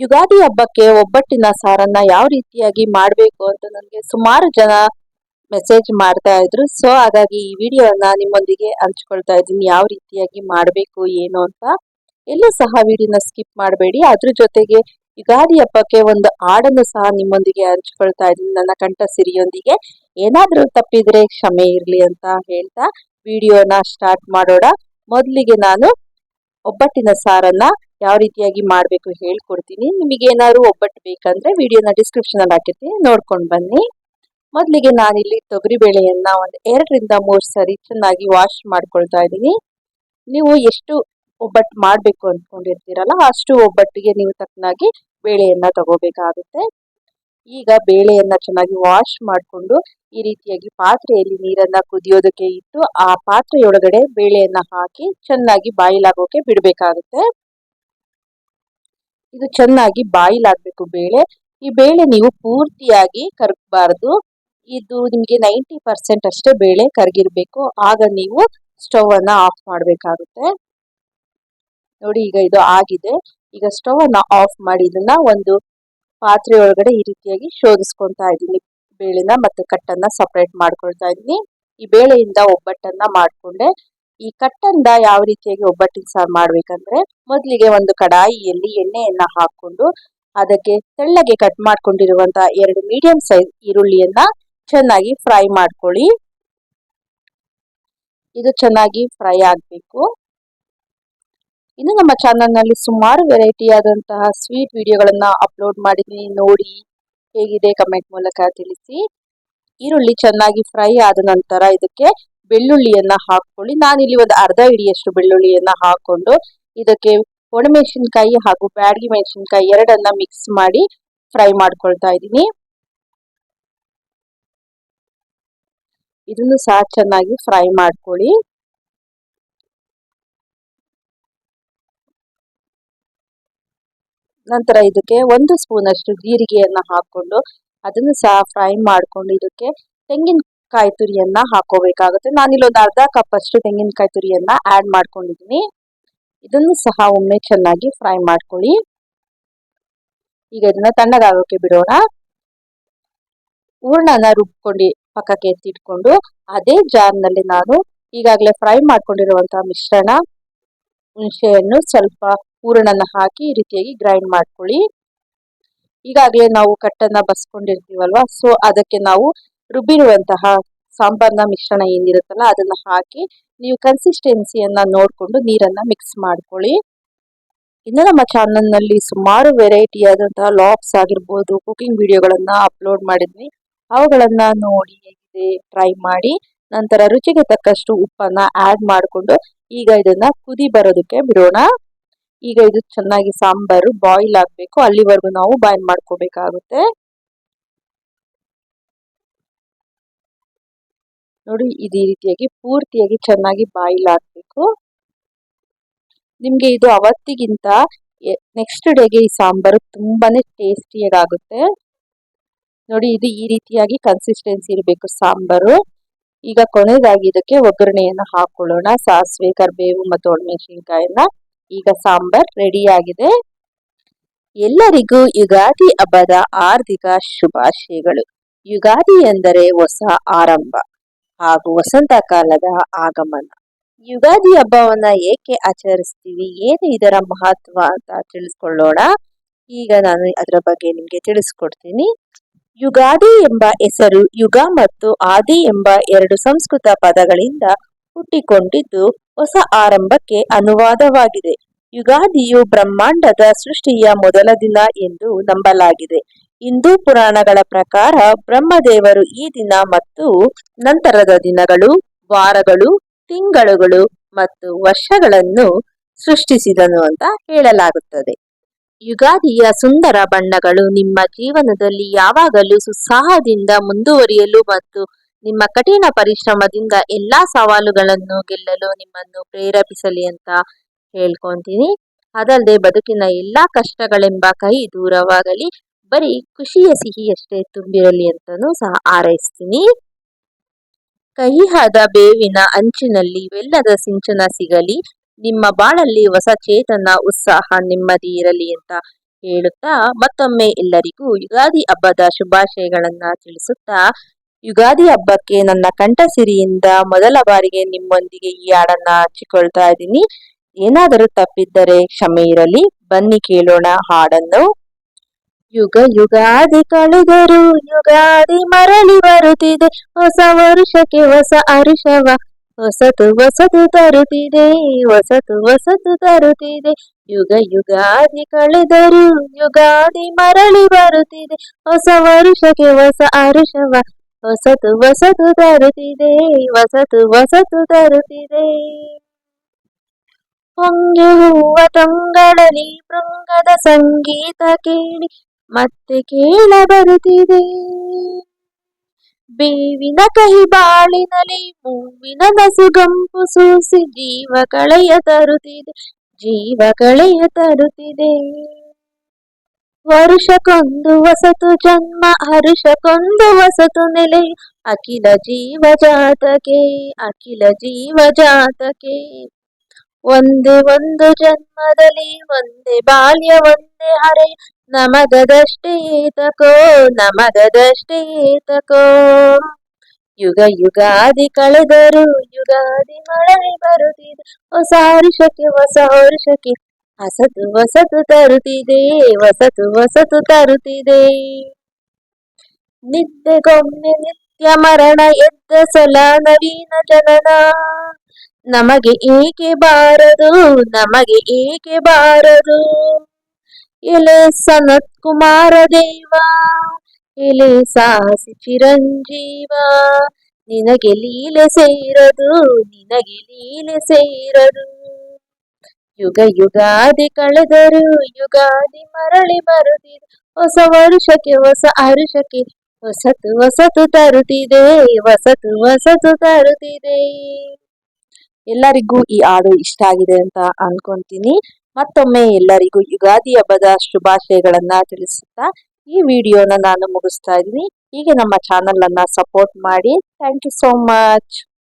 ಯುಗಾದಿ ಹಬ್ಬಕ್ಕೆ ಒಬ್ಬಟ್ಟಿನ ಸಾರನ್ನ ಯಾವ ರೀತಿಯಾಗಿ ಮಾಡಬೇಕು ಅಂತ ನನಗೆ ಸುಮಾರು ಜನ ಮೆಸೇಜ್ ಮಾಡ್ತಾ ಇದ್ರು. ಸೊ ಹಾಗಾಗಿ ಈ ವಿಡಿಯೋನ ನಿಮ್ಮೊಂದಿಗೆ ಹಂಚ್ಕೊಳ್ತಾ ಇದ್ದೀನಿ. ಯಾವ ರೀತಿಯಾಗಿ ಮಾಡಬೇಕು, ಏನು ಅಂತ. ಎಲ್ಲೂ ಸಹ ವಿಡಿಯೋನ ಸ್ಕಿಪ್ ಮಾಡಬೇಡಿ. ಅದ್ರ ಜೊತೆಗೆ ಯುಗಾದಿ ಹಬ್ಬಕ್ಕೆ ಒಂದು ಹಾಡನ್ನು ಸಹ ನಿಮ್ಮೊಂದಿಗೆ ಹಂಚ್ಕೊಳ್ತಾ ಇದ್ದೀನಿ, ನನ್ನ ಕಂಠ ಸಿರಿಯೊಂದಿಗೆ ಏನಾದರೂ ತಪ್ಪಿದ್ರೆ ಕ್ಷಮೆ ಇರಲಿ ಅಂತ ಹೇಳ್ತಾ ವಿಡಿಯೋನ ಸ್ಟಾರ್ಟ್ ಮಾಡೋಣ. ಮೊದಲಿಗೆ ನಾನು ಒಬ್ಬಟ್ಟಿನ ಸಾರನ್ನ ಯಾವ ರೀತಿಯಾಗಿ ಮಾಡಬೇಕು ಹೇಳ್ಕೊಡ್ತೀನಿ. ನಿಮಗೆ ಏನಾದರೂ ಒಬ್ಬಟ್ಟು ಬೇಕಂದ್ರೆ ವಿಡಿಯೋನ ಡಿಸ್ಕ್ರಿಪ್ಷನಲ್ಲಿ ಹಾಕಿರ್ತೀನಿ. ನೋಡ್ಕೊಂಡು ಬನ್ನಿ. ಮೊದಲಿಗೆ ನಾನಿಲ್ಲಿ ತೊಗರಿ ಬೇಳೆಯನ್ನು ಒಂದು ಎರಡರಿಂದ ಮೂರು ಸರಿ ಚೆನ್ನಾಗಿ ವಾಶ್ ಮಾಡ್ಕೊಳ್ತಾ ಇದ್ದೀನಿ. ನೀವು ಎಷ್ಟು ಒಬ್ಬಟ್ಟು ಮಾಡಬೇಕು ಅಂದ್ಕೊಂಡಿರ್ತೀರಲ್ಲ ಅಷ್ಟು ಒಬ್ಬಟ್ಟಿಗೆ ನೀವು ತಕ್ಕನಾಗಿ ಬೇಳೆಯನ್ನು ತಗೋಬೇಕಾಗುತ್ತೆ. ಈಗ ಬೇಳೆಯನ್ನು ಚೆನ್ನಾಗಿ ವಾಶ್ ಮಾಡಿಕೊಂಡು ಈ ರೀತಿಯಾಗಿ ಪಾತ್ರೆಯಲ್ಲಿ ನೀರನ್ನ ಕುದಿಯೋದಕ್ಕೆ ಇಟ್ಟು ಆ ಪಾತ್ರೆಯೊಳಗಡೆ ಬೇಳೆಯನ್ನು ಹಾಕಿ ಚೆನ್ನಾಗಿ ಬಾಯಿಲಾಗೋಕೆ ಬಿಡಬೇಕಾಗುತ್ತೆ. ಇದು ಚೆನ್ನಾಗಿ ಬಾಯಿಲ್ ಆಗಬೇಕು ಬೇಳೆ. ಈ ಬೇಳೆ ನೀವು ಪೂರ್ತಿಯಾಗಿ ಕರಗಬಾರ್ದು ಇದು ನಿಮಗೆ ನೈಂಟಿ ಪರ್ಸೆಂಟ್ ಅಷ್ಟೇ ಬೇಳೆ ಕರಗಿರ್ಬೇಕು. ಆಗ ನೀವು ಸ್ಟವ್ ಅನ್ನ ಆಫ್ ಮಾಡಬೇಕಾಗುತ್ತೆ. ನೋಡಿ ಈಗ ಇದು ಆಗಿದೆ. ಈಗ ಸ್ಟವ್ ಅನ್ನ ಆಫ್ ಮಾಡಿ ಇದನ್ನ ಒಂದು ಪಾತ್ರೆ ಒಳಗಡೆ ಈ ರೀತಿಯಾಗಿ ಶೋಧಿಸ್ಕೊಂತಾ ಇದ್ದೀನಿ. ಬೇಳೆನ ಮತ್ತೆ ಕಟ್ಟನ್ನ ಸಪ್ರೇಟ್ ಮಾಡ್ಕೊಳ್ತಾ ಇದ್ದೀನಿ. ಈ ಬೇಳೆಯಿಂದ ಒಬ್ಬಟ್ಟನ್ನ ಮಾಡ್ಕೊಂಡೆ. ಈ ಕಟ್ಟಂದ ಯಾವ ರೀತಿಯಾಗಿ ಒಬ್ಬಟ್ಟಿನ ಸಾರು ಮಾಡ್ಬೇಕಂದ್ರೆ ಮೊದಲಿಗೆ ಒಂದು ಕಡಾಯಿಯಲ್ಲಿ ಎಣ್ಣೆಯನ್ನ ಹಾಕೊಂಡು ಅದಕ್ಕೆ ತೆಳ್ಳಗೆ ಕಟ್ ಮಾಡ್ಕೊಂಡಿರುವಂತ ಎರಡು ಮೀಡಿಯಂ ಸೈಜ್ ಈರುಳ್ಳಿಯನ್ನ ಚೆನ್ನಾಗಿ ಫ್ರೈ ಮಾಡ್ಕೊಳ್ಳಿ. ಇದು ಚೆನ್ನಾಗಿ ಫ್ರೈ ಆಗಬೇಕು. ಇನ್ನು ನಮ್ಮ ಚಾನಲ್ನಲ್ಲಿ ಸುಮಾರು ವೆರೈಟಿ ಆದಂತಹ ಸ್ವೀಟ್ ವಿಡಿಯೋಗಳನ್ನ ಅಪ್ಲೋಡ್ ಮಾಡಿದ್ದೀನಿ. ನೋಡಿ ಹೇಗಿದೆ ಕಮೆಂಟ್ ಮೂಲಕ ತಿಳಿಸಿ. ಈರುಳ್ಳಿ ಚೆನ್ನಾಗಿ ಫ್ರೈ ಆದ ನಂತರ ಇದಕ್ಕೆ ಬೆಳ್ಳುಳ್ಳಿಯನ್ನ ಹಾಕೊಳ್ಳಿ ಇಲ್ಲಿ ಒಂದು ಅರ್ಧ ಹಿಡಿಯಷ್ಟು ಬೆಳ್ಳುಳ್ಳಿಯನ್ನ ಹಾಕೊಂಡು ಇದಕ್ಕೆ ಒಣಮೆಣಸಿನ್ಕಾಯಿ ಹಾಗೂ ಬ್ಯಾಡಗಿ ಮೆಣಸಿನ್ಕಾಯಿ ಎರಡನ್ನ ಮಿಕ್ಸ್ ಮಾಡಿ ಫ್ರೈ ಮಾಡ್ಕೊಳ್ತಾ ಇದ್ದೀನಿ. ಇದನ್ನು ಸಹ ಚೆನ್ನಾಗಿ ಫ್ರೈ ಮಾಡ್ಕೊಳ್ಳಿ. ನಂತರ ಇದಕ್ಕೆ ಒಂದು ಸ್ಪೂನ್ ಅಷ್ಟು ಜೀರಿಗೆಯನ್ನ ಹಾಕೊಂಡು ಅದನ್ನು ಸಹ ಫ್ರೈ ಮಾಡ್ಕೊಂಡು ಇದಕ್ಕೆ ತೆಂಗಿನಕಾಯಿ ತುರಿಯನ್ನ ಹಾಕೋಬೇಕಾಗುತ್ತೆ. ನಾನಿಲ್ಲಿ ಒಂದು ಅರ್ಧ ಕಪ್ ಅಷ್ಟು ತೆಂಗಿನಕಾಯಿ ತುರಿಯನ್ನ ಆಡ್ ಮಾಡ್ಕೊಂಡಿದ್ದೀನಿ ಇದನ್ನು ಸಹ ಒಮ್ಮೆ ಚೆನ್ನಾಗಿ ಫ್ರೈ ಮಾಡ್ಕೊಳ್ಳಿ. ಈಗ ಇದನ್ನ ತಣ್ಣಗಾಗೋಕೆ ಬಿಡೋಣ. ಹೂರ್ಣನ ರುಬ್ಕೊಂಡು ಪಕ್ಕಕ್ಕೆ ಎತ್ತಿಟ್ಕೊಂಡು ಅದೇ ಜಾರ್ನಲ್ಲಿ ನಾನು ಈಗಾಗಲೇ ಫ್ರೈ ಮಾಡ್ಕೊಂಡಿರುವಂತಹ ಮಿಶ್ರಣ ಹುಣಸೆಯನ್ನು ಸ್ವಲ್ಪ ಹೂರಣನ ಹಾಕಿ ಈ ರೀತಿಯಾಗಿ ಗ್ರೈಂಡ್ ಮಾಡ್ಕೊಳ್ಳಿ. ಈಗಾಗಲೇ ನಾವು ಕಟ್ಟನ್ನ ಬಸ್ಕೊಂಡಿರ್ತೀವಲ್ವಾ ಸೊ ಅದಕ್ಕೆ ನಾವು ರುಬ್ಬಿರುವಂತಹ ಸಾಂಬಾರ್ನ ಮಿಶ್ರಣ ಏನಿರುತ್ತಲ್ಲ ಅದನ್ನ ಹಾಕಿ ನೀವು ಕನ್ಸಿಸ್ಟೆನ್ಸಿಯನ್ನ ನೋಡಿಕೊಂಡು ನೀರನ್ನ ಮಿಕ್ಸ್ ಮಾಡ್ಕೊಳ್ಳಿ. ಇನ್ನು ನಮ್ಮ ಚಾನಲ್ನಲ್ಲಿ ಸುಮಾರು ವೆರೈಟಿ ಆದಂತಹ ಲಾಬ್ಸ್ ಆಗಿರ್ಬೋದು ಕುಕಿಂಗ್ ವಿಡಿಯೋಗಳನ್ನ ಅಪ್ಲೋಡ್ ಮಾಡಿದ್ವಿ. ಅವುಗಳನ್ನ ನೋಡಿ ಹೇಗಿದೆ ಟ್ರೈ ಮಾಡಿ, ನಂತರ ರುಚಿಗೆ ತಕ್ಕಷ್ಟು ಉಪ್ಪನ್ನ ಆಡ್ ಮಾಡಿಕೊಂಡು ಈಗ ಇದನ್ನ ಕುದಿ ಬರೋದಕ್ಕೆ ಬಿಡೋಣ. ಈಗ ಇದು ಚೆನ್ನಾಗಿ ಸಾಂಬಾರು ಬಾಯ್ಲ್ ಆಗಬೇಕು, ಅಲ್ಲಿವರೆಗೂ ನಾವು ಬಾಯ್ಲ್ ಮಾಡ್ಕೋಬೇಕಾಗುತ್ತೆ. ನೋಡಿ ಇದೇ ರೀತಿಯಾಗಿ ಪೂರ್ತಿಯಾಗಿ ಚೆನ್ನಾಗಿ ಬಾಯಿಲ್ ಆಗಬೇಕು. ನಿಮಗೆ ಇದು ಅವತ್ತಿಗಿಂತ ನೆಕ್ಸ್ಟ್ ಡೇಗೆ ಈ ಸಾಂಬಾರು ತುಂಬಾನೇ ಟೇಸ್ಟಿಯಾಗುತ್ತೆ ನೋಡಿ ಇದು ಈ ರೀತಿಯಾಗಿ ಕನ್ಸಿಸ್ಟೆನ್ಸಿ ಇರಬೇಕು ಸಾಂಬಾರು. ಈಗ ಕೊನೆಯದಾಗಿ ಇದಕ್ಕೆ ಒಗ್ಗರಣೆಯನ್ನು ಹಾಕೊಳ್ಳೋಣ. ಸಾಸಿವೆ, ಕರಿಬೇವು ಮತ್ತು ಒಣಮೆಣಸಿನ್ಕಾಯನ್ನ. ಈಗ ಸಾಂಬಾರ್ ರೆಡಿಯಾಗಿದೆ ಎಲ್ಲರಿಗೂ ಯುಗಾದಿ ಹಬ್ಬದ ಆರ್ಥಿಕ ಶುಭಾಶಯಗಳು. ಯುಗಾದಿ ಎಂದರೆ ಹೊಸ ಆರಂಭ. ಹಾಗೂ ವಸಂತ ಕಾಲದ ಆಗಮನ. ಯುಗಾದಿ ಹಬ್ಬವನ್ನ ಏಕೆ ಆಚರಿಸ್ತೀವಿ? ಏನು ಇದರ ಮಹತ್ವ ಅಂತ ತಿಳಿಸ್ಕೊಳ್ಳೋಣ. ಈಗ ನಾನು ಅದರ ಬಗ್ಗೆ ನಿಮಗೆ ತಿಳಿಸ್ಕೊಡ್ತೀನಿ. ಯುಗಾದಿ ಎಂಬ ಹೆಸರು ಯುಗ ಮತ್ತು ಆದಿ ಎಂಬ ಎರಡು ಸಂಸ್ಕೃತ ಪದಗಳಿಂದ ಹುಟ್ಟಿಕೊಂಡಿದ್ದು ಹೊಸ ಆರಂಭಕ್ಕೆ ಅನುವಾದವಾಗಿದೆ. ಯುಗಾದಿಯು ಬ್ರಹ್ಮಾಂಡದ ಸೃಷ್ಟಿಯ ಮೊದಲ ದಿನ ಎಂದು ನಂಬಲಾಗಿದೆ. ಹಿಂದೂ ಪುರಾಣಗಳ ಪ್ರಕಾರ ಬ್ರಹ್ಮದೇವರು ಈ ದಿನ ಮತ್ತು ನಂತರದ ದಿನಗಳು, ವಾರಗಳು, ತಿಂಗಳುಗಳು ಮತ್ತು ವರ್ಷಗಳನ್ನು ಸೃಷ್ಟಿಸಿದನು ಅಂತ ಹೇಳಲಾಗುತ್ತದೆ. ಯುಗಾದಿಯ ಸುಂದರ ಬಣ್ಣಗಳು ನಿಮ್ಮ ಜೀವನದಲ್ಲಿ ಯಾವಾಗಲೂ ಸುತ್ಸಾಹದಿಂದ ಮುಂದುವರಿಯಲು ಮತ್ತು ನಿಮ್ಮ ಕಠಿಣ ಪರಿಶ್ರಮದಿಂದ ಎಲ್ಲಾ ಸವಾಲುಗಳನ್ನು ಗೆಲ್ಲಲು ನಿಮ್ಮನ್ನು ಪ್ರೇರೇಪಿಸಲಿ ಅಂತ ಹೇಳ್ಕೊಂತೀನಿ. ಅದಲ್ಲದೆ ಬದುಕಿನ ಎಲ್ಲಾ ಕಷ್ಟಗಳೆಂಬ ಕೈ ದೂರವಾಗಲಿ. ಬರೀ ಖುಷಿಯ ಸಿಹಿಯಷ್ಟೇ ತುಂಬಿರಲಿ ಅಂತಲೂ ಸಹ ಹಾರೈಸ್ತೀನಿ. ಕಹಿಯಾದ ಬೇವಿನ ಅಂಚಿನಲ್ಲಿ ಬೆಲ್ಲದ ಸಿಂಚನ ಸಿಗಲಿ, ನಿಮ್ಮ ಬಾಳಲ್ಲಿ ಹೊಸ ಚೇತನ, ಉತ್ಸಾಹ ನೆಮ್ಮದಿ ಇರಲಿ ಅಂತ ಹೇಳುತ್ತಾ ಮತ್ತೊಮ್ಮೆ ಎಲ್ಲರಿಗೂ ಯುಗಾದಿ ಹಬ್ಬದ ಶುಭಾಶಯಗಳನ್ನ ತಿಳಿಸುತ್ತಾ, ಯುಗಾದಿ ಹಬ್ಬಕ್ಕೆ ನನ್ನ ಕಂಠಸಿರಿಯಿಂದ ಮೊದಲ ಬಾರಿಗೆ ನಿಮ್ಮೊಂದಿಗೆ ಈ ಹಾಡನ್ನ ಹಂಚಿಕೊಳ್ತಾ ಇದ್ದೀನಿ. ಏನಾದರೂ ತಪ್ಪಿದ್ದರೆ ಕ್ಷಮೆ ಇರಲಿ. ಬನ್ನಿ ಕೇಳೋಣ ಹಾಡನ್ನು. ಯುಗ ಯುಗಾದಿ ಕಳೆದರು, ಯುಗಾದಿ ಮರಳಿ ಬರುತ್ತಿದೆ. ಹೊಸ ವರುಷಕ್ಕೆ ಹೊಸ ಅರುಷವ ಹೊಸತು ಹೊಸತು ತರುತ್ತಿದೆ, ಹೊಸತು ಹೊಸತು ತರುತ್ತಿದೆ. ಯುಗ ಯುಗಾದಿ ಕಳೆದರು, ಯುಗಾದಿ ಮರಳಿ ಬರುತ್ತಿದೆ. ಹೊಸ ವರುಷಕ್ಕೆ ಹೊಸ ಅರುಷವ ಹೊಸತು ಹೊಸತು ತರುತ್ತಿದೆ, ಹೊಸತು ಹೊಸತು ತರುತ್ತಿದೆ. ಹೊಂಗೆ ಹೂವ ತಂಗಳಲಿ ಭೃಂಗದ ಸಂಗೀತ ಕೇಳಿ. ಮತ್ತೆ ಕೇಳ ಬರುತ್ತಿದೆ ಬೇವಿನ ಕಹಿ ಬಾಳಿನಲ್ಲಿ ಮೂವಿನ ನಸುಗಂಪು ಸೂಸಿ ಜೀವ ಕಳೆಯ ತರುತ್ತಿದೆ, ಜೀವ ಕಳೆಯ ತರುತ್ತಿದೆ. ವರುಷಕ್ಕೊಂದು ವಸತು ಜನ್ಮ ಹರುಷಕ್ಕೊಂದು ವಸತು ನೆಲೆ, ಅಖಿಲ ಜೀವ ಜಾತಕೆ, ಅಖಿಲ ಜೀವ ಜಾತಕೆ. ಒಂದೇ ಒಂದು ಜನ್ಮದಲ್ಲಿ ಒಂದೇ ಬಾಲ್ಯ, ಒಂದೇ ಹರೆ ನಮಗದಷ್ಟೇ ಏತಕೋ ನಮಗದಷ್ಟೇ ಏತಕೋ ಯುಗ ಯುಗಾದಿ ಕಳೆದರು ಯುಗಾದಿ ಮಳೆ ಬರುತ್ತಿದೆ. ಹೊಸ ವರ್ಷಕ್ಕೆ ಹೊಸ ವರ್ಷಕ್ಕೆ ಹೊಸತು ಹೊಸತು ತರುತ್ತಿದೆ, ಹೊಸತು ಹೊಸತು ತರುತ್ತಿದೆ. ನಿದ್ದೆಗೊಮ್ಮೆ ನಿತ್ಯ ಮರಣ ಎದ್ದ ಸಲ ನವೀನ ಜನನ. ನಮಗೆ ಏಕೆ ಬಾರದು, ನಮಗೆ ಏಕೆ ಬಾರದು? ಎಲೆ ಸನತ್ ಕುಮಾರ ದೇವ, ಎಲೆ ಸಾಸಿ ಚಿರಂಜೀವ. ನಿನಗೆ ಲೀಲೆ ಸೇರದು, ನಿನಗೆ ಲೀಲೆ ಸೇರದು. ಯುಗ ಯುಗಾದಿ ಕಳೆದರು, ಯುಗಾದಿ ಮರಳಿ ಬರುತ್ತಿದೆ ಹೊಸ ವರುಷಕ್ಕೆ ಹೊಸ ಅರುಷಕ್ಕೆ, ಹೊಸತು ಹೊಸತು ತರುತ್ತಿದೆ, ಹೊಸತು ಹೊಸತು ತರುತ್ತಿದೆ. ಎಲ್ಲರಿಗೂ ಈ ಹಾಡು ಇಷ್ಟ ಆಗಿದೆ ಅಂತ ಅನ್ಕೊಂತೀನಿ. ಮತ್ತೊಮ್ಮೆ ಎಲ್ಲರಿಗೂ ಯುಗಾದಿ ಹಬ್ಬದ ಶುಭಾಶಯಗಳನ್ನ ತಿಳಿಸುತ್ತಾ ಈ ವಿಡಿಯೋನ ನಾನು ಮುಗಿಸ್ತಾ ಇದ್ದೀನಿ. ಹೀಗೆ ನಮ್ಮ ಚಾನೆಲ್ ಅನ್ನ ಸಪೋರ್ಟ್ ಮಾಡಿ. Thank you so much